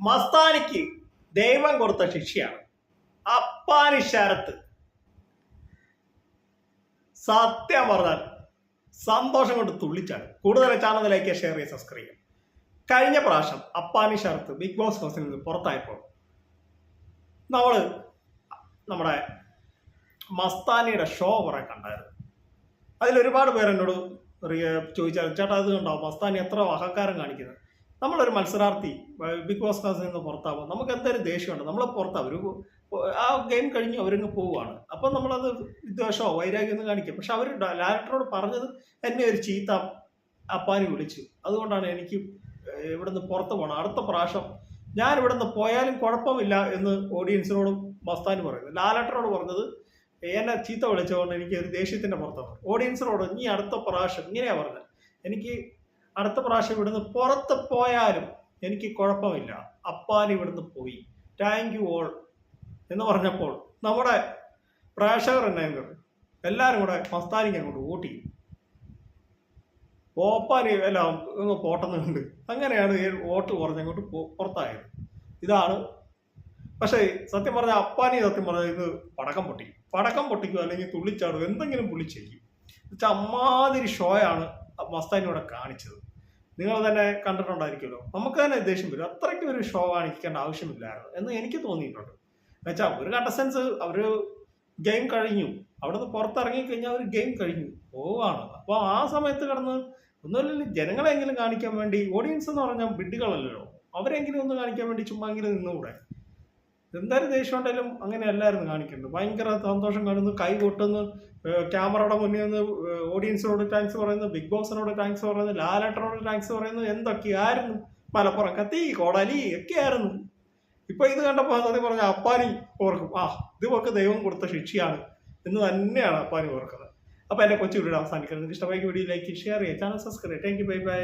മസ്താനിക്ക് ദൈവം കൊടുത്ത ശിക്ഷയാണ്. അപ്പാനി ശരത്ത്. സത്യം പറഞ്ഞാൽ സന്തോഷം കൊണ്ട് തുള്ളിച്ചാണ് കൂടുതൽ ചാനലിലേക്ക് ഷെയർ ചെയ്ത് സബ്സ്ക്രൈബ് ചെയ്യുക. കഴിഞ്ഞ പ്രാവശ്യം അപ്പാനി ശരത്ത് ബിഗ് ബോസ് ഹൗസിൽ നിന്ന് പുറത്തായപ്പോൾ നമ്മൾ നമ്മുടെ മസ്താനിയുടെ ഷോ കുറെ കണ്ടായിരുന്നു. അതിൽ ഒരുപാട് പേർ എന്നോട് ചോദിച്ചാൽ ചേട്ടാ അത് കണ്ടോ മസ്താനി എത്ര അഹങ്കാരം കാണിക്കുന്നത്? നമ്മളൊരു മത്സരാർത്ഥി ബിഗ് ബോസ് ഹൗസിൽ നിന്ന് പുറത്താവും. നമുക്ക് എന്തായാലും ദേഷ്യമുണ്ട്? നമ്മൾ പുറത്താവും. ഒരു ആ ഗെയിം കഴിഞ്ഞ് അവരങ്ങ് പോവുകയാണ്. അപ്പം നമ്മളത് വിദ്വേഷമോ വൈരാഗ്യം ഒന്നും കാണിക്കും പക്ഷെ അവർ ഡയറക്ടറോട് പറഞ്ഞത് എന്നെ ഒരു ചീത്ത അപ്പാനി വിളിച്ചു. അതുകൊണ്ടാണ് എനിക്ക് ഇവിടുന്ന് പുറത്ത് പോകണം അടുത്ത പ്രാവശ്യം ഞാൻ ഇവിടുന്ന് പോയാലും കുഴപ്പമില്ല എന്ന് ഓഡിയൻസിനോടും മസ്താനും പറയുന്നു. ലാലട്ടറോട് പറഞ്ഞത് എന്നെ ചീത്ത വിളിച്ചതുകൊണ്ട് എനിക്ക് ഒരു ദേഷ്യത്തിന്റെ പുറത്താണ്. ഓഡിയൻസിനോട് നീ അടുത്ത പ്രാവശ്യം ഇങ്ങനെയാ പറഞ്ഞത്. എനിക്ക് അടുത്ത പ്രാവശ്യം ഇവിടുന്ന് പുറത്ത് പോയാലും എനിക്ക് കുഴപ്പമില്ല. അപ്പാൽ ഇവിടുന്ന് പോയി. താങ്ക് യു ഓൾ എന്ന് പറഞ്ഞപ്പോൾ നമ്മുടെ പ്രേക്ഷകർ എന്നെങ്കിൽ എല്ലാവരും കൂടെ മസ്താനിക്ക് അങ്ങോട്ട് വോട്ട് ചെയ്യും ഓപ്പാനി എല്ലാം ഒന്ന് പോട്ടെന്നുണ്ട് അങ്ങനെയാണ് ഈ വോട്ട് കുറഞ്ഞങ്ങോട്ട് പുറത്തായത്. ഇതാണ്. പക്ഷേ സത്യം പറഞ്ഞ അപ്പാനി സത്യം പറഞ്ഞാൽ ഇത് പടക്കം പൊട്ടിക്കും പടക്കം പൊട്ടിക്കും അല്ലെങ്കിൽ തുള്ളിച്ചാടും എന്തെങ്കിലും പുള്ളിച്ചിരിക്കും വെച്ചാൽ അമ്മാതിരി ഷോയാണ് മസ്താനിയോടെ കാണിച്ചത്. നിങ്ങൾ തന്നെ കണ്ടിട്ടുണ്ടായിരിക്കുമല്ലോ. നമുക്ക് തന്നെ ദേഷ്യം വരും. അത്രയ്ക്ക് ഒരു ഷോ കാണിക്കേണ്ട ആവശ്യമില്ലായിരുന്നു എന്ന് എനിക്ക് തോന്നിയിട്ടുണ്ട്. എന്നുവെച്ചാൽ ഒരു കണ്ടസ്റ്റൻസ് അവർ ഗെയിം കഴിഞ്ഞു. അവിടുന്ന് പുറത്തിറങ്ങി കഴിഞ്ഞാൽ അവർ ഗെയിം കഴിഞ്ഞു. പോവാണ്. അപ്പോൾ ആ സമയത്ത് കിടന്ന് ഒന്നുമില്ലെങ്കിൽ ജനങ്ങളെങ്കിലും കാണിക്കാൻ വേണ്ടി ഓഡിയൻസ് എന്ന് പറഞ്ഞാൽ ബിഡുകളല്ലല്ലോ അവരെങ്കിലും ഒന്ന് കാണിക്കാൻ വേണ്ടി ചുമ്മാ എങ്കിലും നിന്നുകൂടെ? എന്തായാലും ദേഷ്യം ഉണ്ടെങ്കിലും അങ്ങനെ അല്ലായിരുന്നു കാണിക്കുന്നത്. ഭയങ്കര സന്തോഷം കാണുന്നു. കൈ കൊട്ടുന്നു ക്യാമറയുടെ മുന്നിൽ നിന്ന് ഓഡിയൻസിനോട് താങ്ക്സ് പറയുന്നു. ബിഗ് ബോസിനോട് താങ്ക്സ് പറയുന്നു. ലാലേട്ടനോട് താങ്ക്സ് പറയുന്നു. എന്തൊക്കെയായിരുന്നു? മലപ്പുറം കത്തി കോടാലി ഒക്കെയായിരുന്നു. ഇപ്പൊ ഇത് കണ്ടപ്പോൾ സത്യം പറഞ്ഞ അപ്പാനി ഓർക്കും ആ ഇതുമൊക്കെ ദൈവം കൊടുത്ത ശിക്ഷയാണ് എന്ന് തന്നെയാണ് അപ്പാനി ഓർക്കുന്നത്. അപ്പൊ എന്റെ കൊച്ചു വീഡിയോ അവസാനിക്കുന്നത് ഇഷ്ടമായി വീഡിയോ ലൈക്ക് ഷെയർ ചെയ്യുക. Channel subscribe thank you bye bye